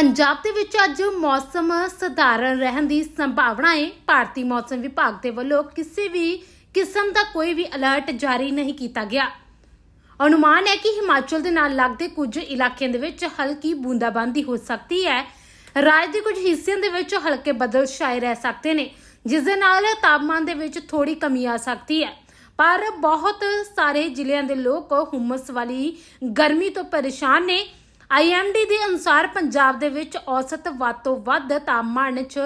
ਪੰਜਾਬ ਦੇ ਵਿੱਚ ਅੱਜ ਮੌਸਮ ਸਧਾਰਨ ਰਹਿਣ ਦੀ ਸੰਭਾਵਨਾ ਹੈ। ਭਾਰਤੀ ਮੌਸਮ ਵਿਭਾਗ ਦੇ ਵੱਲੋਂ ਕਿਸੇ ਵੀ ਕਿਸਮ ਦਾ ਕੋਈ ਵੀ ਅਲਰਟ ਜਾਰੀ ਨਹੀਂ ਕੀਤਾ ਗਿਆ। ਅਨੁਮਾਨ ਹੈ ਕਿ ਹਿਮਾਚਲ ਦੇ ਨਾਲ ਲੱਗਦੇ ਕੁਝ ਇਲਾਕਿਆਂ ਦੇ ਵਿੱਚ ਹਲਕੀ ਬੂੰਦਾਬਾਂਦੀ ਹੋ ਸਕਦੀ ਹੈ। ਰਾਜ ਦੇ ਕੁਝ ਹਿੱਸਿਆਂ ਦੇ ਵਿੱਚ ਹਲਕੇ ਬੱਦਲ ਛਾਏ ਰਹਿ ਸਕਦੇ ਨੇ, ਜਿਸ ਦੇ ਨਾਲ ਤਾਪਮਾਨ ਦੇ ਵਿੱਚ ਥੋੜੀ ਕਮੀ ਆ ਸਕਦੀ ਹੈ। ਪਰ ਬਹੁਤ ਸਾਰੇ ਜ਼ਿਲ੍ਹਿਆਂ ਦੇ ਲੋਕ ਹੁਮਸ ਵਾਲੀ ਗਰਮੀ ਤੋਂ ਪਰੇਸ਼ਾਨ ਨੇ। ਆਈਐਮਡੀ ਦੇ ਅਨੁਸਾਰ ਪੰਜਾਬ ਦੇ ਵਿੱਚ ਔਸਤ ਵੱਧ ਤੋਂ ਵੱਧ ਤਾਪਮਾਨ 'ਚ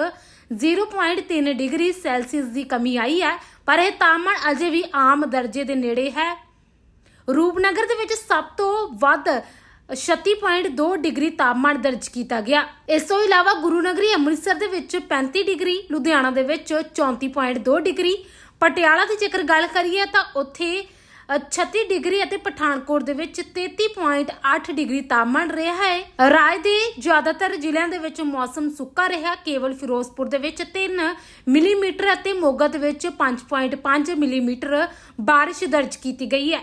0.3 ਡਿਗਰੀ ਸੈਲਸੀਅਸ ਦੀ ਕਮੀ ਆਈ ਹੈ, ਪਰ ਇਹ ਤਾਪਮਾਨ ਅਜੇ ਵੀ ਆਮ ਦਰਜੇ ਦੇ ਨੇੜੇ ਹੈ। ਰੂਪਨਗਰ ਦੇ ਵਿੱਚ ਸਭ ਤੋਂ ਵੱਧ 36.2 ਡਿਗਰੀ ਤਾਪਮਾਨ ਦਰਜ ਕੀਤਾ ਗਿਆ। ਇਸ ਤੋਂ ਇਲਾਵਾ ਗੁਰੂ ਨਗਰੀ ਅੰਮ੍ਰਿਤਸਰ ਦੇ ਵਿੱਚ 35 ਡਿਗਰੀ, ਲੁਧਿਆਣਾ ਦੇ ਵਿੱਚ 34.2 ਡਿਗਰੀ। ਪਟਿਆਲਾ ਦੀ ਜੇਕਰ ਗੱਲ ਕਰੀਏ ਤਾਂ ਉੱਥੇ 36 ਡਿਗਰੀ ਅਤੇ ਪਠਾਨਕੋਟ ਦੇ ਵਿੱਚ 33.8 ਡਿਗਰੀ ਤਾਪਮਾਨ ਰਿਹਾ ਹੈ। ਰਾਜ ਦੇ ਜ਼ਿਆਦਾਤਰ ਜ਼ਿਲ੍ਹਿਆਂ ਦੇ ਵਿੱਚ ਮੌਸਮ ਸੁੱਕਾ ਰਿਹਾ। ਕੇਵਲ ਫਿਰੋਜ਼ਪੁਰ ਦੇ ਵਿੱਚ 3 ਮਿਲੀਮੀਟਰ ਅਤੇ ਮੋਗਾ ਦੇ ਵਿੱਚ 5.5 ਮਿਲੀਮੀਟਰ ਬਾਰਿਸ਼ ਦਰਜ ਕੀਤੀ ਗਈ ਹੈ।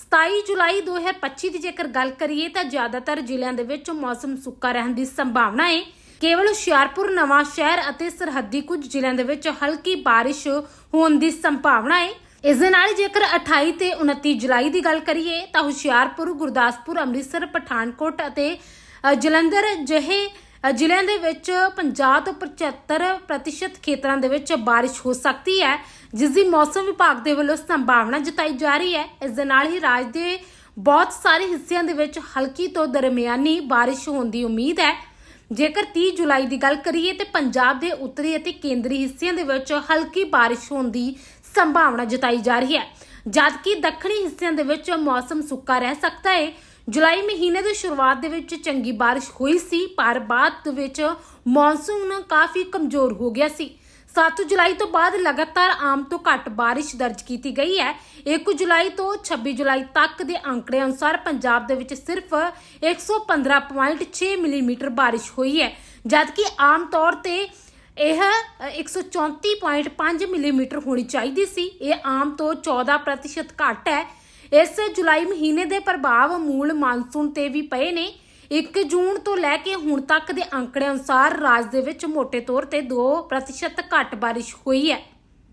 27 ਜੁਲਾਈ 2025 ਦੀ ਜੇਕਰ ਗੱਲ ਕਰੀਏ ਤਾਂ ਜ਼ਿਆਦਾਤਰ ਜ਼ਿਲ੍ਹਿਆਂ ਦੇ ਵਿੱਚ ਮੌਸਮ ਸੁੱਕਾ ਰਹਿਣ ਦੀ ਸੰਭਾਵਨਾ ਹੈ। ਕੇਵਲ ਹੁਸ਼ਿਆਰਪੁਰ ਨਵਾਂ ਸ਼ਹਿਰ ਅਤੇ ਸਰਹੱਦੀ ਕੁਝ ਜ਼ਿਲ੍ਹਿਆਂ ਦੇ ਵਿੱਚ ਹਲਕੀ ਬਾਰਿਸ਼ ਹੋਣ ਦੀ ਸੰਭਾਵਨਾ ਹੈ। ਇਸ ਦੇ ਨਾਲ ਜੇਕਰ 28 ਤੇ 29 ਜੁਲਾਈ ਦੀ ਗੱਲ ਕਰੀਏ, ਤਾਂ ਹੁਸ਼ਿਆਰਪੁਰ, ਗੁਰਦਾਸਪੁਰ, ਅੰਮ੍ਰਿਤਸਰ, ਪਠਾਨਕੋਟ ਅਤੇ ਜਲੰਧਰ ਜਿਹੇ ਜ਼ਿਲ੍ਹਿਆਂ ਦੇ ਵਿੱਚ 50 ਤੋਂ 75% ਪ੍ਰਤੀਸ਼ਤ ਖੇਤਰਾਂ ਦੇ ਵਿੱਚ ਬਾਰਿਸ਼ ਹੋ ਸਕਦੀ ਹੈ, ਜਿਸ ਦੀ ਮੌਸਮ ਵਿਭਾਗ ਦੇ ਵੱਲੋਂ ਸੰਭਾਵਨਾ ਜਤਾਈ ਜਾ ਰਹੀ ਹੈ। ਇਸ ਦੇ ਨਾਲ ਹੀ ਰਾਜ ਦੇ ਬਹੁਤ ਸਾਰੇ ਹਿੱਸਿਆਂ ਦੇ ਵਿੱਚ ਹਲਕੀ ਤੋਂ ਦਰਮਿਆਨੀ ਬਾਰਿਸ਼ ਹੋਣ ਦੀ ਉਮੀਦ ਹੈ। ਜੇਕਰ 30 ਜੁਲਾਈ ਦੀ ਗੱਲ ਕਰੀਏ, ਤੇ ਪੰਜਾਬ ਦੇ ਉੱਤਰੀ ਅਤੇ ਕੇਂਦਰੀ ਹਿੱਸਿਆਂ ਦੇ ਵਿੱਚ ਹਲਕੀ ਬਾਰਿਸ਼ ਹੋਣ ਦੀ ਸੰਭਾਵਨਾ ਜਤਾਈ ਜਾ ਰਹੀ ਹੈ। ਜਦਕਿ ਦੱਖਣੀ ਹਿੱਸਿਆਂ ਦੇ ਵਿੱਚ ਮੌਸਮ ਸੁੱਕਾ ਰਹਿ ਸਕਦਾ ਹੈ। ਜੁਲਾਈ ਮਹੀਨੇ ਦੀ ਸ਼ੁਰੂਆਤ ਦੇ ਵਿੱਚ ਚੰਗੀ ਬਾਰਿਸ਼ ਹੋਈ ਸੀ, ਪਰ ਬਾਅਦ ਵਿੱਚ ਮੌਨਸੂਨ ਕਾਫੀ ਕਮਜ਼ੋਰ ਹੋ ਗਿਆ ਸੀ। 7 ਜੁਲਾਈ ਤੋਂ ਬਾਅਦ ਲਗਾਤਾਰ ਆਮ ਤੋਂ ਘੱਟ ਬਾਰਿਸ਼ ਦਰਜ ਕੀਤੀ ਗਈ ਹੈ। 1 ਜੁਲਾਈ ਤੋਂ 26 ਜੁਲਾਈ ਤੱਕ ਦੇ ਅੰਕੜੇ ਅਨੁਸਾਰ ਪੰਜਾਬ ਦੇ ਵਿੱਚ ਸਿਰਫ 115.6 ਮਿਲੀਮੀਟਰ ਬਾਰਿਸ਼ ਹੋਈ ਹੈ। ਜਦਕਿ ਆਮ ਤੌਰ ਤੇ ਇਹ ਅ, 134.5 ਮਿਲੀਮੀਟਰ ਹੋਣੀ ਚਾਹੀਦੀ ਸੀ। ਇਹ ਆਮ ਤੋਂ 14% ਘੱਟ ਹੈ। ਇਸ ਜੁਲਾਈ ਮਹੀਨੇ ਦੇ ਪ੍ਰਭਾਵ ਮੂਲ ਮਾਨਸੂਨ ਤੇ ਵੀ ਪਏ ਨੇ। 1 ਜੂਨ ਤੋਂ ਲੈ ਕੇ ਹੁਣ ਤੱਕ ਦੇ ਅੰਕੜੇ ਅਨੁਸਾਰ ਰਾਜ ਦੇ ਵਿੱਚ ਮੋٹے ਤੌਰ ਤੇ 2% ਘੱਟ ਬਾਰਿਸ਼ ਹੋਈ ਹੈ।